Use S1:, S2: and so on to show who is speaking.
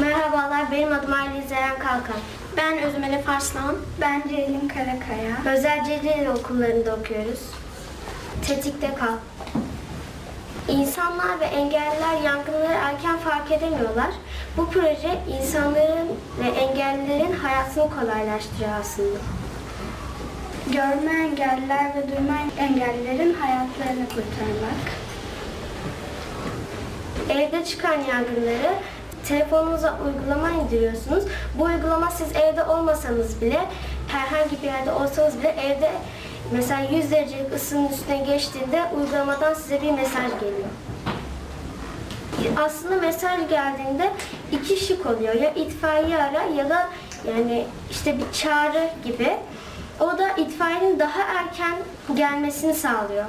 S1: Merhabalar, benim adım Aylin Zeren Kalkan.
S2: Ben Özüm Elif Arslan.
S3: Ben Ceylin Karakaya.
S1: Özel Celil okullarında okuyoruz. Tetikte kal. İnsanlar ve engelliler yangınları erken fark edemiyorlar. Bu proje insanların ve engellilerin hayatını kolaylaştırıyor aslında.
S3: Görme engelliler ve duyma engellilerin hayatlarını kurtarmak.
S1: Evde çıkan yangınları telefonunuza uygulama indiriyorsunuz. Bu uygulama siz evde olmasanız bile herhangi bir yerde olsanız bile evde mesela 100 derecelik ısının üstüne geçtiğinde uygulamadan size bir mesaj geliyor. Aslında mesaj geldiğinde iki şık oluyor. Ya itfaiye ara ya da yani işte bir çağrı gibi. O da itfaiyenin daha erken gelmesini sağlıyor.